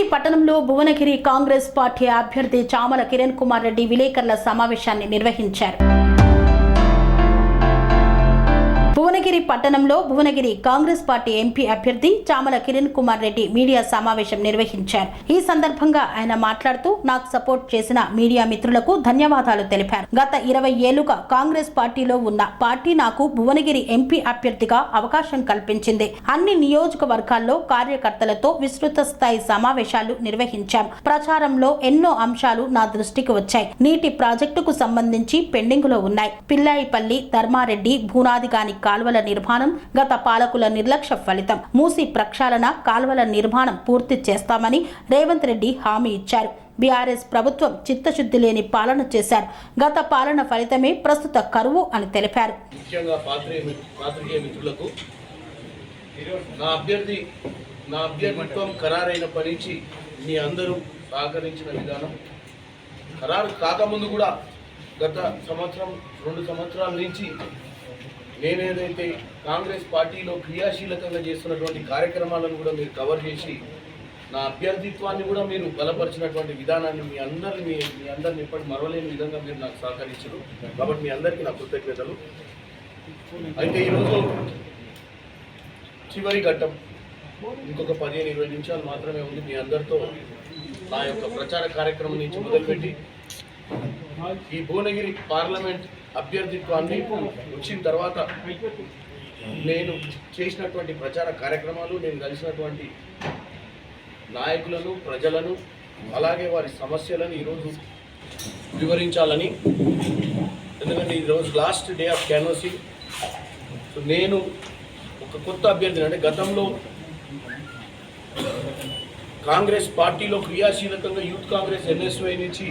భువనగిరి పట్టణంలో భువనగిరి కాంగ్రెస్ పార్టీ అభ్యర్థి చామల కిరణ్ కుమార్ రెడ్డి విలేకరుల సమావేశాన్ని నిర్వహించారు. భువనగిరి పట్టణంలో భువనగిరి కాంగ్రెస్ పార్టీ ఎంపీ అభ్యర్థి చామల కిరణ్ కుమార్ రెడ్డి మీడియా సమావేశం నిర్వహించారు. ఈ సందర్భంగా ఆయన మాట్లాడుతూ నాకు సపోర్ట్ చేసిన మీడియా మిత్రులకు ధన్యవాదాలు తెలిపారు. గత ఇరవై ఏళ్ళుగా కాంగ్రెస్ పార్టీలో ఉన్న పార్టీ నాకు భువనగిరి ఎంపీ అభ్యర్థిగా అవకాశం కల్పించింది. అన్ని నియోజకవర్గాల్లో కార్యకర్తలతో విస్తృత స్థాయి సమావేశాలు నిర్వహించాం. ప్రచారంలో ఎన్నో అంశాలు నా దృష్టికి వచ్చాయి. నీటి ప్రాజెక్టుకు సంబంధించి పెండింగ్లో ఉన్నాయి. పిల్లాయిపల్లి ధర్మారెడ్డి భూనాదిగాని కాల్వల నిర్మాణం గత పాలకుల నిర్లక్ష్య ఫలితం. మూసి ప్రక్షాళన కాల్వల నిర్మాణం పూర్తి చేస్తామని రేవంత్ రెడ్డి హామీ ఇచ్చారు. బీఆర్ఎస్ ప్రభుత్వం చిత్తశుద్ధి లేని పాలన చేశారు. గత పాలన ఫలితమే ప్రస్తుత కరువు అని తెలిపారు. నా అభ్యర్థి నా అభ్యర్థిత్వం ఖరారైనప్పటి నుంచి మీ అందరూ సహకరించిన విధానం. ఖరారు కాకముందు కూడా గత సంవత్సరం రెండు సంవత్సరాల నుంచి నేనేదైతే కాంగ్రెస్ పార్టీలో క్రియాశీలకంగా చేస్తున్నటువంటి కార్యక్రమాలను కూడా మీరు కవర్ చేసి నా అభ్యర్థిత్వాన్ని కూడా మీరు బలపరిచినటువంటి విధానాన్ని మీ అందరిని మీ మీ అందరిని ఎప్పటి మరవలేని విధంగా మీరు నాకు సహకరించారు. కాబట్టి మీ అందరికీ నా కృతజ్ఞతలు. అయితే ఈరోజు చివరి ఘట్టం ఇంకొక పదిహేను ఇరవై నిమిషాలు మాత్రమే ఉంది. మీ అందరితో నా యొక్క ప్రచార కార్యక్రమం నుంచి మొదలుపెట్టి ఈ భువనగిరి పార్లమెంట్ అభ్యర్థిత్వాన్ని వచ్చిన తర్వాత నేను చేసినటువంటి ప్రచార కార్యక్రమాలు నేను కలిసినటువంటి నాయకులను ప్రజలను అలాగే వారి సమస్యలను ఈరోజు వివరించాలని. ఎందుకంటే ఈరోజు last day of canvassing so నేను ఒక కొత్త అభ్యర్థిని అంటే గతంలో కాంగ్రెస్ పార్టీలో క్రియాశీలకంగా యూత్ కాంగ్రెస్ ఎన్ఎస్వై నుంచి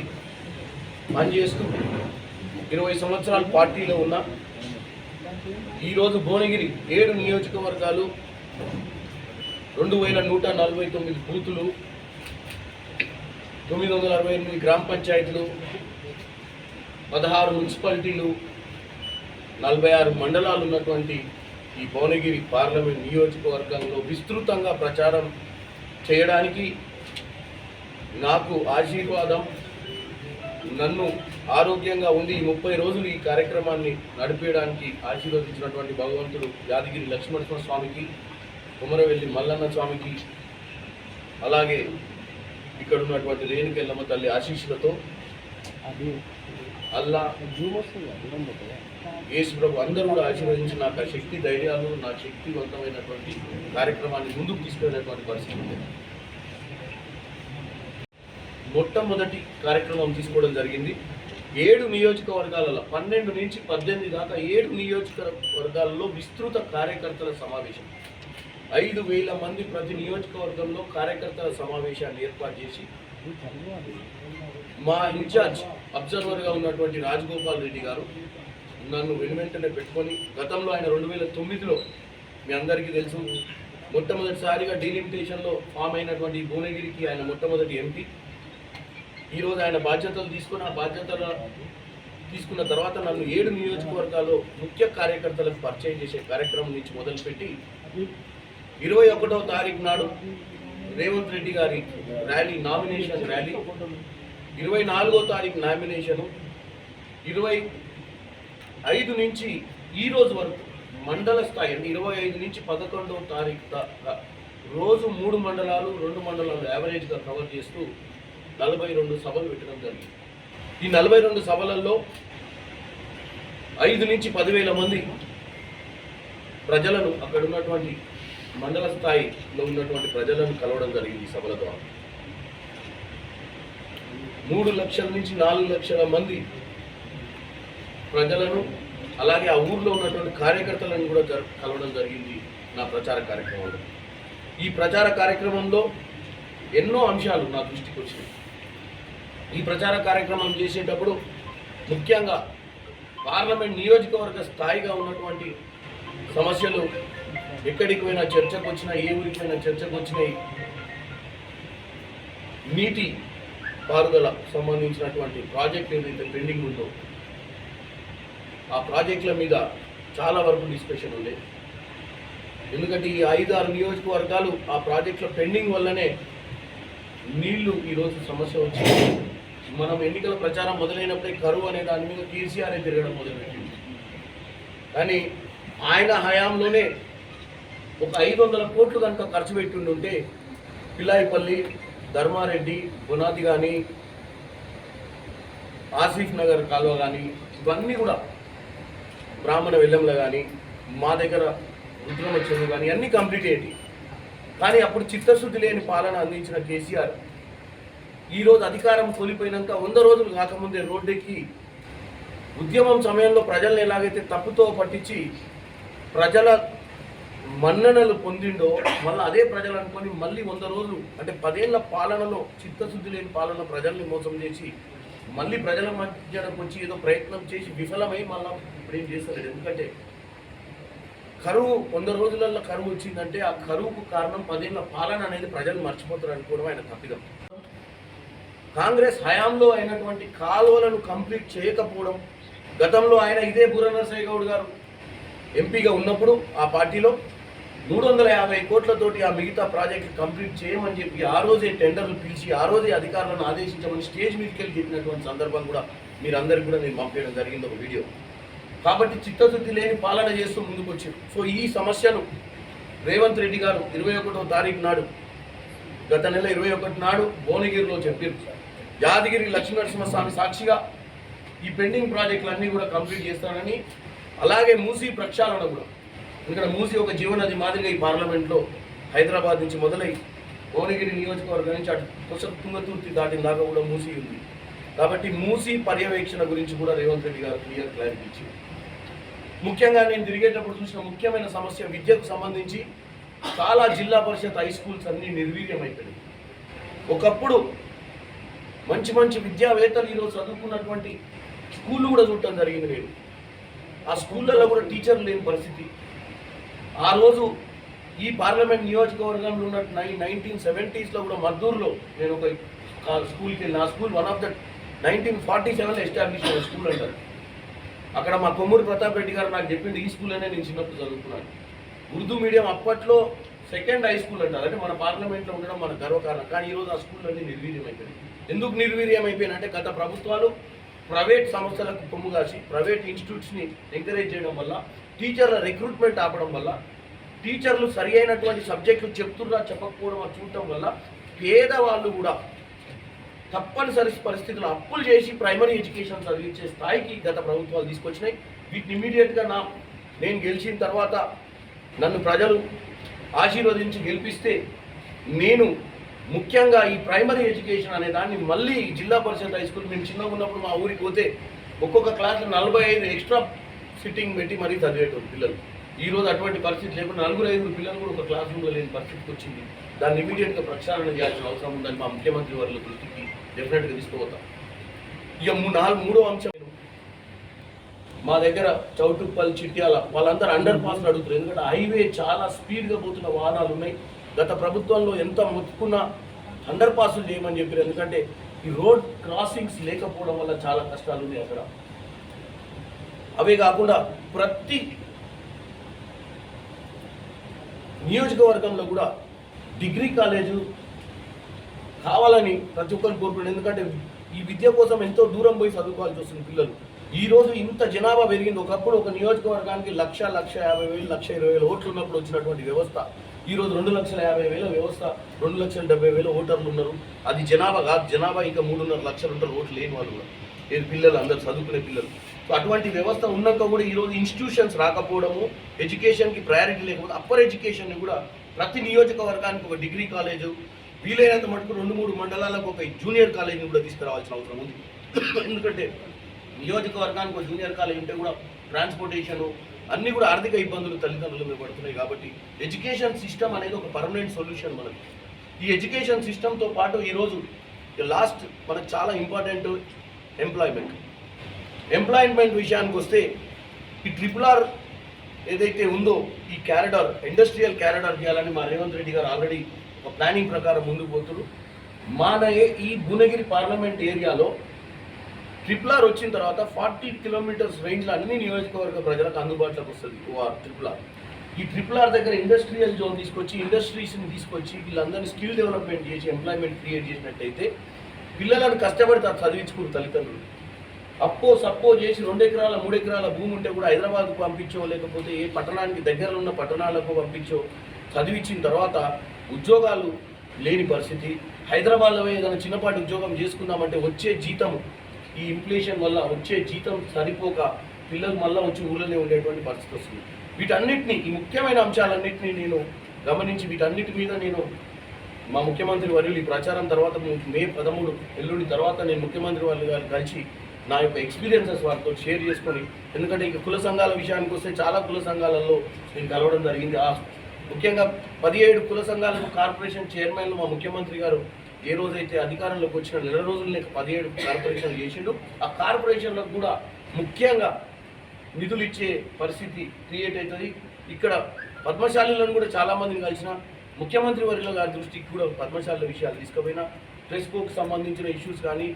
పనిచేస్తూ ఇరవై సంవత్సరాలు పార్టీలో ఉన్నా ఈరోజు భువనగిరి ఏడు నియోజకవర్గాలు రెండు వేల నూట నలభై తొమ్మిది బూతులు తొమ్మిది వందల అరవై ఎనిమిది గ్రామ పంచాయతీలు పదహారు మున్సిపాలిటీలు నలభై ఆరు మండలాలు ఉన్నటువంటి ఈ భువనగిరి పార్లమెంట్ నియోజకవర్గంలో విస్తృతంగా ప్రచారం చేయడానికి నాకు ఆశీర్వాదం. నన్ను ఆరోగ్యంగా ఉండి ఈ ముప్పై రోజులు ఈ కార్యక్రమాన్ని నడిపేయడానికి ఆశీర్వదించినటువంటి భగవంతుడు యాదగిరి లక్ష్మణస్వామి స్వామికి కుమరవెల్లి మల్లన్న స్వామికి అలాగే ఇక్కడ ఉన్నటువంటి రేణుకెల్లమ్మ తల్లి ఆశీస్సులతో అల్లా యేసు ప్రభు అందరూ కూడా ఆశీర్వదించి నాకు ఆ శక్తి ధైర్యాలు నా శక్తివంతమైనటువంటి కార్యక్రమాన్ని ముందుకు తీసుకెళ్ళినటువంటి పరిస్థితి ఉంది. మొట్టమొదటి కార్యక్రమం తీసుకోవడం జరిగింది. ఏడు నియోజకవర్గాలలో పన్నెండు నుంచి పద్దెనిమిది దాకా ఏడు నియోజకవర్గాలలో విస్తృత కార్యకర్తల సమావేశం. ఐదు వేల మంది ప్రతి నియోజకవర్గంలో కార్యకర్తల సమావేశాన్ని ఏర్పాటు చేసి మా ఇన్ఛార్జ్ అబ్జర్వర్గా ఉన్నటువంటి రాజగోపాల్ రెడ్డి గారు నన్ను వెనువెంటనే పెట్టుకొని గతంలో ఆయన రెండు వేల తొమ్మిదిలో మీ అందరికీ తెలుసు. మొట్టమొదటిసారిగా డీలిమిటేషన్లో ఫామ్ అయినటువంటి భువనగిరికి ఆయన మొట్టమొదటి ఎంపీ. ఈరోజు ఆయన బాధ్యతలు తీసుకుని ఆ బాధ్యతలు తీసుకున్న తర్వాత నన్ను ఏడు నియోజకవర్గాల్లో ముఖ్య కార్యకర్తలకు పరిచయం చేసే కార్యక్రమం నుంచి మొదలుపెట్టి ఇరవై ఒకటవ తారీఖు నాడు రేవంత్ రెడ్డి గారి ర్యాలీ నామినేషన్ ర్యాలీ. ఇరవై నాలుగో తారీఖు నామినేషను. ఇరవై ఐదు నుంచి ఈ రోజు వరకు మండల స్థాయి అంటే ఇరవై ఐదు నుంచి పదకొండవ తారీఖు దాకా రోజు మూడు మండలాలు రెండు మండలాలు యావరేజ్గా కవర్ చేస్తూ నలభై రెండు సభలు పెట్టడం జరిగింది. ఈ నలభై రెండు సభలలో ఐదు నుంచి పదివేల మంది ప్రజలను అక్కడ ఉన్నటువంటి మండల స్థాయిలో ఉన్నటువంటి ప్రజలను కలవడం జరిగింది ఈ సభల ద్వారా. మూడు లక్షల నుంచి నాలుగు లక్షల మంది ప్రజలను అలాగే ఆ ఊర్లో ఉన్నటువంటి కార్యకర్తలను కూడా కలవడం జరిగింది నా ప్రచార కార్యక్రమంలో. ఈ ప్రచార కార్యక్రమంలో ఎన్నో అంశాలు నా దృష్టికి వచ్చినాయి. ఈ ప్రచార కార్యక్రమం చేసేటప్పుడు ముఖ్యంగా పార్లమెంట్ నియోజకవర్గ స్థాయిగా ఉన్నటువంటి సమస్యలు ఎక్కడికి పోయినా చర్చకు వచ్చినా ఏ ఊరికి పోయినా చర్చకు వచ్చినాయి. నీటి పారుదల సంబంధించినటువంటి ప్రాజెక్ట్ ఏదైతే పెండింగ్ ఉందో ఆ ప్రాజెక్టుల మీద చాలా వరకు డిస్కషన్ ఉండే. ఎందుకంటే ఈ ఐదు ఆరు నియోజకవర్గాలు ఆ ప్రాజెక్టుల పెండింగ్ వల్లనే నీళ్ళు ఈరోజు సమస్య వచ్చింది. మనం ఎన్నికల ప్రచారం మొదలైనప్పుడే కరువు అనే దాని మీద కేసీఆర్ తిరగడం మొదలుపెట్టింది కానీ ఆయన హయాంలోనే ఒక ఐదు వందల కోట్లు కనుక ఖర్చు పెట్టుండి పిల్లాయిపల్లి ధర్మారెడ్డి బునాది కానీ ఆసిఫ్ నగర్ కాలువ కానీ ఇవన్నీ కూడా బ్రాహ్మణ వెల్లంలో కానీ మా దగ్గర రుద్రమ చెరువు కానీ అన్నీ కంప్లీట్ అయ్యేటి కానీ అప్పుడు చిత్తశుద్ధి లేని పాలన అందించిన కేసీఆర్ ఈరోజు అధికారం కోల్పోయినాక వంద రోజులు కాకముందే రోడ్డెక్కి ఉద్యమం సమయంలో ప్రజల్ని ఎలాగైతే తప్పుతో పట్టించి ప్రజల మన్ననలు పొందిండో మళ్ళీ అదే ప్రజలు అనుకొని మళ్ళీ వంద రోజులు అంటే పదేళ్ళ పాలనలో చిత్తశుద్ధి లేని పాలన ప్రజల్ని మోసం చేసి మళ్ళీ ప్రజల మధ్యకు వచ్చి ఏదో ప్రయత్నం చేసి విఫలమై మళ్ళీ ఇప్పుడు ఏం చేస్తలేదు. ఎందుకంటే కరువు వంద రోజులలో కరువు వచ్చిందంటే ఆ కరువుకు కారణం పదేళ్ళ పాలన అనేది ప్రజలు మర్చిపోతారు అనుకోవడం ఆయన తప్పిదం. కాంగ్రెస్ హయాంలో అయినటువంటి కాలువలను కంప్లీట్ చేయకపోవడం గతంలో ఆయన ఇదే బుర్ర గౌడ్ గారు ఎంపీగా ఉన్నప్పుడు ఆ పార్టీలో మూడు వందల యాభై కోట్లతోటి ఆ మిగతా ప్రాజెక్టు కంప్లీట్ చేయమని చెప్పి ఆ రోజే టెండర్లు పిలిచి ఆ రోజే అధికారులను ఆదేశించమని స్టేజ్ మీదకి వెళ్ళి చెప్పినటువంటి సందర్భం కూడా మీరందరికీ కూడా నేను పంపించడం జరిగింది ఒక వీడియో. కాబట్టి చిత్తశుద్ధి లేని పాలన చేస్తూ ముందుకు వచ్చారు సో ఈ సమస్యను రేవంత్ రెడ్డి గారు ఇరవై ఒకటో తారీఖు నాడు గత నెల ఇరవై ఒకటి నాడు భువనగిరిలో చెప్పారు యాదగిరి లక్ష్మీనరసింహస్వామి సాక్షిగా ఈ పెండింగ్ ప్రాజెక్టులన్నీ కూడా కంప్లీట్ చేస్తానని అలాగే మూసీ ప్రక్షాళన కూడా. ఎందుకంటే మూసీ ఒక జీవనది మాదిరిగా ఈ పార్లమెంట్లో హైదరాబాద్ నుంచి మొదలై భువనగిరి నియోజకవర్గం నుంచి అటు కొస తుంగతుర్తి దాటిన దాకా కూడా మూసీ ఉంది. కాబట్టి మూసీ పర్యవేక్షణ గురించి కూడా రేవంత్ రెడ్డి గారు క్లియర్ క్లారిటీ ఇచ్చింది ముఖ్యంగా నేను తిరిగేటప్పుడు చూసిన ముఖ్యమైన సమస్య విద్యకు సంబంధించి చాలా జిల్లా పరిషత్ హై స్కూల్స్ అన్నీ నిర్వీర్యమైపోయాయి ఒకప్పుడు మంచి మంచి విద్యావేత్తలు ఈరోజు చదువుకున్నటువంటి స్కూళ్ళు కూడా చూడటం జరిగింది నేను. ఆ స్కూళ్ళల్లో కూడా టీచర్లు లేని పరిస్థితి. ఆ రోజు ఈ పార్లమెంట్ నియోజకవర్గంలో ఉన్న నై నైన్టీన్ సెవెంటీస్లో కూడా మద్దూరులో నేను ఒక స్కూల్కి వెళ్ళిన. ఆ school one of the nineteen forty సెవెన్లో ఎస్టాబ్లిష్ అయిన స్కూల్ అంటారు అక్కడ మా కొమ్మూరి ప్రతాప్ రెడ్డి గారు నాకు చెప్పింది ఈ స్కూల్ అనే నేను చిన్నప్పుడు చదువుకున్నాను. ఉర్దూ మీడియం అప్పట్లో సెకండ్ హై స్కూల్ అంటారు అంటే మన పార్లమెంట్లో ఉండడం మన గర్వకారణం. కానీ ఈరోజు ఆ స్కూల్ అన్ని నిర్వీర్యం అయిపోయింది. ఎందుకు నిర్వీర్యం అయిపోయినంటే గత ప్రభుత్వాలు ప్రైవేట్ సంస్థలకు కొమ్ము కాసి ప్రైవేట్ ఇన్స్టిట్యూట్స్ని ఎంకరేజ్ చేయడం వల్ల టీచర్ల రిక్రూట్మెంట్ ఆపడం వల్ల టీచర్లు సరి అయినటువంటి సబ్జెక్టులు చెప్తున్నా చెప్పకపోవడం చూడటం వల్ల పేదవాళ్ళు కూడా తప్పనిసరి పరిస్థితుల్లో అప్పులు చేసి ప్రైమరీ ఎడ్యుకేషన్ చదివించే స్థాయికి గత ప్రభుత్వాలు తీసుకొచ్చినాయి. వీటిని ఇమీడియట్గా నా నేను గెలిచిన తర్వాత నన్ను ప్రజలు ఆశీర్వదించి గెలిపిస్తే నేను ముఖ్యంగా ఈ ప్రైమరీ ఎడ్యుకేషన్ అనే దాన్ని మళ్ళీ జిల్లా పరిషత్ హై స్కూల్ మేము చిన్నగా ఉన్నప్పుడు మా ఊరికి పోతే ఒక్కొక్క క్లాస్లో నలభై ఐదు ఎక్స్ట్రా సిట్టింగ్ పెట్టి మరీ చదివేటోళ్ళు పిల్లలు. ఈరోజు అటువంటి పరిస్థితి లేకుండా నలుగురు ఐదుగురు పిల్లలు కూడా ఒక క్లాస్ రూమ్లో లేని పరిస్థితికి వచ్చింది. దాన్ని ఇమీడియట్గా ప్రక్షాళన చేయాల్సిన అవసరం ఉందని మా ముఖ్యమంత్రి వారి దృష్టికి డెఫినెట్గా తీసుకుపోతాం. ఇక నాలుగు మూడో అంశం. మా దగ్గర చౌటుప్పల్ చిట్యాల వాళ్ళందరూ అండర్ పాస్ అడుగుతారు ఎందుకంటే హైవే చాలా స్పీడ్గా పోతున్న వాహనాలు ఉన్నాయి. గత ప్రభుత్వంలో ఎంత మొత్తుకున్నా అండర్ పాసులు చేయమని చెప్పారు. ఎందుకంటే ఈ రోడ్ క్రాసింగ్స్ లేకపోవడం వల్ల చాలా కష్టాలు ఉన్నాయి అక్కడ. అవే కాకుండా ప్రతి నియోజకవర్గంలో కూడా డిగ్రీ కాలేజు కావాలని ప్రతి ఒక్కరు కోరుకుంటారు ఎందుకంటే ఈ విద్య కోసం ఎంతో దూరం పోయి చదువుకోవాల్సి వస్తుంది పిల్లలు. ఈ రోజు ఇంత జనాభా పెరిగింది. ఒకప్పుడు ఒక నియోజకవర్గానికి లక్ష లక్ష యాభై వేలు లక్ష ఇరవై వేలు ఓట్లు ఉన్నప్పుడు వచ్చినటువంటి వ్యవస్థ. ఈ రోజు రెండు లక్షల యాభై వేల వ్యవస్థ రెండు లక్షల డెబ్బై వేల ఓటర్లు ఉన్నారు. అది జనాభా కాదు జనాభా ఇంకా మూడున్నర లక్షలు ఉంటారు ఓట్లు లేని వాళ్ళు కూడా. ఏది పిల్లలు అందరు చదువుకునే పిల్లలు. సో అటువంటి వ్యవస్థ ఉన్నాక కూడా ఈరోజు ఇన్స్టిట్యూషన్స్ రాకపోవడము ఎడ్యుకేషన్కి ప్రయారిటీ లేకపోతే అప్పర్ ఎడ్యుకేషన్ని కూడా ప్రతి నియోజకవర్గానికి ఒక డిగ్రీ కాలేజు వీలైనంత మటుకు రెండు మూడు మండలాలకు ఒక జూనియర్ కాలేజీని కూడా తీసుకురావాల్సిన అవసరం ఉంది. ఎందుకంటే నియోజకవర్గానికి ఒక జూనియర్ కాలేజ్ ఉంటే కూడా ట్రాన్స్పోర్టేషన్ అన్నీ కూడా ఆర్థిక ఇబ్బందులు తల్లిదండ్రుల మీద పడుతున్నాయి కాబట్టి ఎడ్యుకేషన్ సిస్టమ్ అనేది ఒక పర్మనెంట్ సొల్యూషన్ మనకి. ఈ ఎడ్యుకేషన్ సిస్టమ్తో పాటు ఈరోజు లాస్ట్ మనకు చాలా ఇంపార్టెంట్ ఎంప్లాయ్మెంట్. ఎంప్లాయ్మెంట్ విషయానికి వస్తే ఈ ట్రిపుల్ ఆర్ ఏదైతే ఉందో ఈ క్యారిడార్ ఇండస్ట్రియల్ క్యారిడార్ చేయాలని మా రేవంత్ రెడ్డి గారు ఆల్రెడీ ఒక ప్లానింగ్ ప్రకారం ముందుకు పోతున్నారు. మన ఈ భువనగిరి పార్లమెంట్ ఏరియాలో ట్రిపుల్ ఆర్ వచ్చిన తర్వాత ఫార్టీ కిలోమీటర్స్ రేంజ్లో అన్ని నియోజకవర్గ ప్రజలకు అందుబాటులోకి వస్తుంది ఓఆర్ ట్రిపుల్ ఆర్ ఈ ట్రిపుల్ ఆర్ దగ్గర ఇండస్ట్రియల్ జోన్ తీసుకొచ్చి ఇండస్ట్రీస్ని తీసుకొచ్చి వీళ్ళందరినీ స్కిల్ డెవలప్మెంట్ చేసి ఎంప్లాయ్మెంట్ క్రియేట్ చేసినట్టయితే పిల్లలను కష్టపడి తా- చదివించుకుని తల్లిదండ్రులు. అప్పో సప్పో చేసి రెండు ఎకరాల మూడు ఎకరాల భూమి ఉంటే కూడా హైదరాబాద్కు పంపించో లేకపోతే ఏ పట్టణానికి దగ్గరలో ఉన్న పట్టణాలకు పంపించో చదివించిన తర్వాత ఉద్యోగాలు లేని పరిస్థితి. హైదరాబాద్లో ఏదైనా చిన్నపాటి ఉద్యోగం చేసుకుందామంటే వచ్చే జీతం ఈ ఇన్ఫ్లేషన్ వల్ల వచ్చే జీతం సరిపోక పిల్లలు మళ్ళీ వచ్చి ఊళ్ళోనే ఉండేటువంటి పరిస్థితి వస్తుంది. వీటన్నిటిని ఈ ముఖ్యమైన అంశాలన్నింటినీ నేను గమనించి వీటన్నిటి మీద నేను మా ముఖ్యమంత్రి వర్యులు ఈ ప్రచారం తర్వాత మే పదమూడు ఎల్లుండి తర్వాత నేను ముఖ్యమంత్రి వాళ్ళు గారు కలిసి నా యొక్క ఎక్స్పీరియన్సెస్ వారితో షేర్ చేసుకొని ఎందుకంటే ఇక కుల సంఘాల విషయానికి వస్తే చాలా కుల సంఘాలలో నేను కలవడం జరిగింది. ఆ ముఖ్యంగా పదిహేడు కుల సంఘాలకు కార్పొరేషన్ చైర్మన్లు మా ముఖ్యమంత్రి గారు ఏ రోజైతే అధికారంలోకి వచ్చిన నెల రోజులనే పదిహేడు కార్పొరేషన్లు చేసిండు ఆ కార్పొరేషన్లకు కూడా ముఖ్యంగా నిధులు ఇచ్చే పరిస్థితి క్రియేట్ అవుతుంది. ఇక్కడ పద్మశాలలను కూడా చాలామందిని కలిసిన ముఖ్యమంత్రి వర్గంలో గారి దృష్టికి కూడా పద్మశాల విషయాలు తీసుకుపోయినా. ప్రెస్కోకి సంబంధించిన ఇష్యూస్ కానీ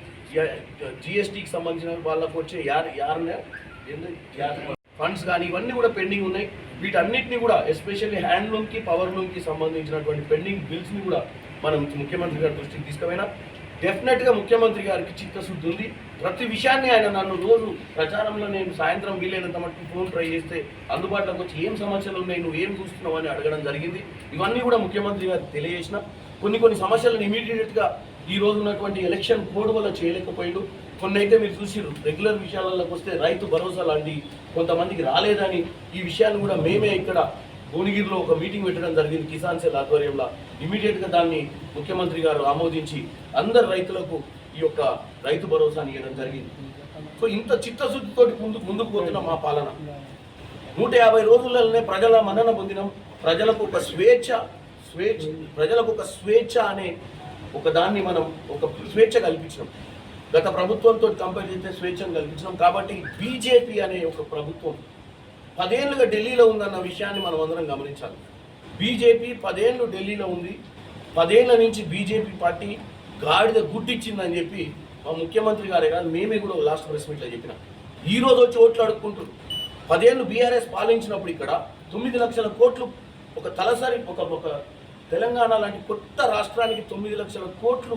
జిఎస్టీకి సంబంధించిన వాళ్ళకు వచ్చే యార్ యార్ ఫండ్స్ కానీ ఇవన్నీ కూడా పెండింగ్ ఉన్నాయి. వీటన్నిటిని కూడా ఎస్పెషల్లీ హ్యాండ్లూమ్కి పవర్లూమ్కి సంబంధించినటువంటి పెండింగ్ బిల్స్ని కూడా మనం ముఖ్యమంత్రి గారి దృష్టికి తీసుకుపోయినా. డెఫినెట్గా ముఖ్యమంత్రి గారికి చిత్తశుద్ధి ఉంది. ప్రతి విషయాన్ని ఆయన నన్ను రోజు ప్రచారంలో నేను సాయంత్రం వీలైనంత మట్టుకు ఫోన్ ట్రై చేస్తే అందుబాటులోకి వచ్చి ఏం సమస్యలు ఉన్నాయి నువ్వు ఏం చూస్తున్నావు అని అడగడం జరిగింది. ఇవన్నీ కూడా ముఖ్యమంత్రి గారికి తెలియజేసిన. కొన్ని కొన్ని సమస్యలను ఇమీడియట్గా ఈ రోజు ఉన్నటువంటి ఎలక్షన్ కోడ్ వల్ల చేయలేకపోయాడు. కొన్ని అయితే మీరు చూసిర్రు రెగ్యులర్ విషయాలలోకి వస్తే రైతు భరోసా లాంటి కొంతమందికి రాలేదని ఈ విషయాన్ని కూడా మేమే ఇక్కడ భువనగిరిలో ఒక మీటింగ్ పెట్టడం జరిగింది కిసాన్ సెల్ ఆధ్వర్యంలో. ఇమీడియట్గా దాన్ని ముఖ్యమంత్రి గారు ఆమోదించి అందరు రైతులకు ఈ యొక్క రైతు భరోసాని ఇవ్వడం జరిగింది. సో ఇంత చిత్తశుద్ధితో ముందు ముందుకు పోతున్న మా పాలన. నూట యాభై రోజులలోనే ప్రజల మన్నన పొందినాం. ప్రజలకు ఒక స్వేచ్ఛ స్వేచ్ఛ ప్రజలకు ఒక స్వేచ్ఛ అనే ఒక దాన్ని మనం ఒక స్వేచ్ఛ కల్పించినాం. గత ప్రభుత్వంతో కంపేర్ చేస్తే స్వేచ్ఛను కల్పించినాం కాబట్టి బీజేపీ అనే ఒక ప్రభుత్వం పదేళ్ళుగా ఢిల్లీలో ఉందన్న విషయాన్ని మనం అందరం గమనించాలి. బీజేపీ పదేళ్ళు ఢిల్లీలో ఉంది. పదేళ్ళ నుంచి బీజేపీ పార్టీ గాడిద గుడ్డిచ్చిందని చెప్పి మా ముఖ్యమంత్రి గారే కాదు మేమే కూడా లాస్ట్ ప్రెస్ మీట్లో చెప్పిన. ఈ రోజు వచ్చి ఓట్లు అడుక్కుంటారు పదేళ్ళు బీఆర్ఎస్ పాలించినప్పుడు ఇక్కడ తొమ్మిది లక్షల కోట్లు ఒక తలసరి ఒక ఒక తెలంగాణ లాంటి కొత్త రాష్ట్రానికి తొమ్మిది లక్షల కోట్లు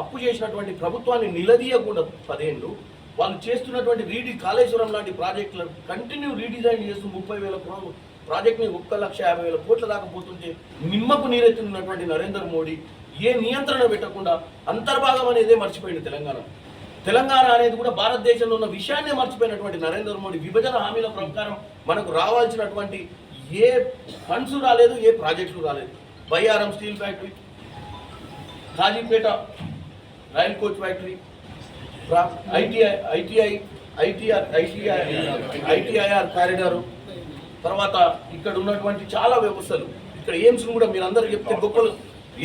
అప్పు చేసినటువంటి ప్రభుత్వాన్ని నిలదీయకుండా పదేళ్ళు వాళ్ళు చేస్తున్నటువంటి రీడి కాళేశ్వరం లాంటి ప్రాజెక్టులను కంటిన్యూ రీడిజైన్ చేస్తూ ముప్పై వేల కోట్లు ప్రాజెక్ట్ని ఒక్క లక్ష యాభై వేల కోట్ల దాకా పోతుంటే నిమ్మకు నీరెత్తున్నటువంటి నరేంద్ర మోడీ ఏ నియంత్రణ పెట్టకుండా అంతర్భాగం అనేదే మర్చిపోయింది తెలంగాణ. తెలంగాణ అనేది కూడా భారతదేశంలో ఉన్న విషయాన్నే మర్చిపోయినటువంటి నరేంద్ర మోడీ విభజన హామీల ప్రకారం మనకు రావాల్సినటువంటి ఏ ఫండ్స్ రాలేదు ఏ ప్రాజెక్టులు రాలేదు. Bayyaram steel factory Kazipet rail coach factory ITI ITI ITR ITI ITIR corridor తర్వాత ఇక్కడ ఉన్నటువంటి చాలా వ్యవస్థలు. ఇక్కడ ఎయిమ్స్ కూడా మీరు అందరూ చెప్తే గొప్పలు.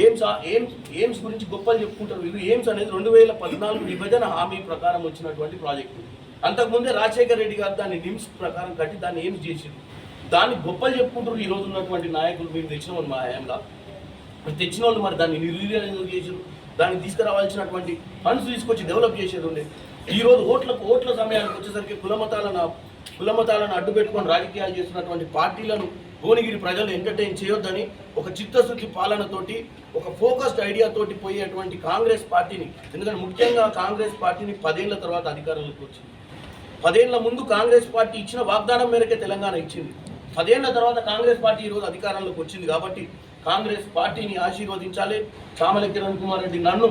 ఎయిమ్స్ ఎయిమ్స్ ఎయిమ్స్ గురించి గొప్పలు చెప్పుకుంటారు వీళ్ళు. ఎయిమ్స్ అనేది రెండు వేల పద్నాలుగు విభజన హామీ ప్రకారం వచ్చినటువంటి ప్రాజెక్టు. అంతకుముందే రాజశేఖర్ రెడ్డి గారు దాన్ని నిమ్స్ ప్రకారం కట్టి దాన్ని ఎయిమ్స్ చేసింది దాన్ని గొప్పలు చెప్పుకుంటారు ఈరోజు ఉన్నటువంటి నాయకులు. మేము తెచ్చినామని మా హయాంలో తెచ్చిన వాళ్ళు మరి దాన్ని నిర్వీర్యం చేసారు దాన్ని తీసుకురావాల్సినటువంటి ఫండ్స్ తీసుకొచ్చి డెవలప్ చేసేది ఉండే ఈ రోజు ఓట్లకు ఓట్ల సమయానికి వచ్చేసరికి కులమతాలను కులమతాలను అడ్డు పెట్టుకొని రాజకీయాలు చేస్తున్నటువంటి పార్టీలను భువనగిరి ప్రజలు ఎంటర్టైన్ చేయొద్దని ఒక చిత్తశుద్ధి పాలనతోటి ఒక ఫోకస్డ్ ఐడియాతోటి పోయేటువంటి కాంగ్రెస్ పార్టీని ఎందుకంటే ముఖ్యంగా కాంగ్రెస్ పార్టీని పదేళ్ళ తర్వాత అధికారంలోకి వచ్చింది. పదేళ్ళ ముందు కాంగ్రెస్ పార్టీ ఇచ్చిన వాగ్దానం మేరకే తెలంగాణ ఇచ్చింది. పదేళ్ళ తర్వాత కాంగ్రెస్ పార్టీ ఈరోజు అధికారంలోకి వచ్చింది కాబట్టి కాంగ్రెస్ పార్టీని ఆశీర్వదించాలి. చామల కిరణ్ కుమార్ రెడ్డి నన్ను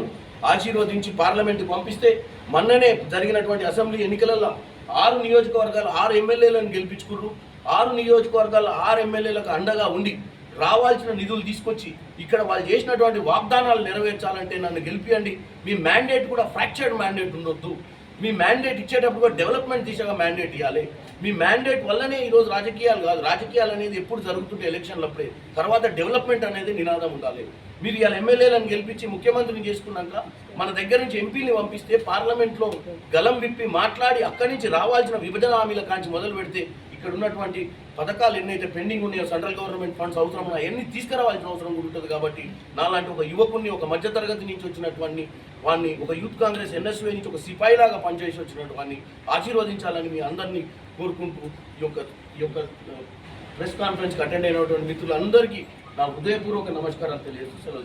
ఆశీర్వదించి పార్లమెంట్కి పంపిస్తే మొన్ననే జరిగినటువంటి అసెంబ్లీ ఎన్నికలలో ఆరు నియోజకవర్గాలు ఆరు ఎమ్మెల్యేలను గెలిపించుకుర్రు. ఆరు నియోజకవర్గాల ఆరు ఎమ్మెల్యేలకు అండగా ఉండి రావాల్సిన నిధులు తీసుకొచ్చి ఇక్కడ వాళ్ళు చేసినటువంటి వాగ్దానాలు నెరవేర్చాలంటే నన్ను గెలిపియండి. మీ మ్యాండేట్ కూడా ఫ్రాక్చర్డ్ మ్యాండేట్ ఉండొద్దు. మీ మ్యాండేట్ ఇచ్చేటప్పుడు కూడా డెవలప్మెంట్ దిశగా మ్యాండేట్ ఇవ్వాలి మీ మ్యాండేట్ వల్లనే ఈరోజు రాజకీయాలు కాదు. రాజకీయాలు అనేది ఎప్పుడు జరుగుతుంటే ఎలక్షన్లు అప్పుడే. తర్వాత డెవలప్మెంట్ అనేది నినాదం ఉండాలి. మీరు ఇవాళ ఎమ్మెల్యేలను గెలిపించి ముఖ్యమంత్రిని చేసుకున్నాక మన దగ్గర నుంచి ఎంపీని పంపిస్తే పార్లమెంట్లో గలం విప్పి మాట్లాడి అక్కడి నుంచి రావాల్సిన విభజన హామీల కాంచి మొదలు పెడితే ఇక్కడ ఉన్నటువంటి పథకాలు ఎన్నైతే పెండింగ్ ఉన్నాయో సెంట్రల్ గవర్నమెంట్ ఫండ్స్ అవసరం అవన్నీ తీసుకురావాల్సిన అవసరం కూడా ఉంటుంది కాబట్టి నాలాంటి ఒక యువకుడిని ఒక మధ్యతరగతి నుంచి వచ్చినటువంటి వాడిని ఒక యూత్ కాంగ్రెస్ ఎన్ఎస్వై నుంచి ఒక సిపాయిలాగా పనిచేసి వచ్చినటువంటి వాడిని ఆశీర్వదించాలని మీ అందరినీ కోరుకుంటూ ఈ యొక్క ఈ యొక్క ప్రెస్ కాన్ఫరెన్స్కి అటెండ్ అయినటువంటి మిత్రులందరికీ నా హృదయపూర్వక నమస్కారాలు తెలియజేస్తూ సెలవు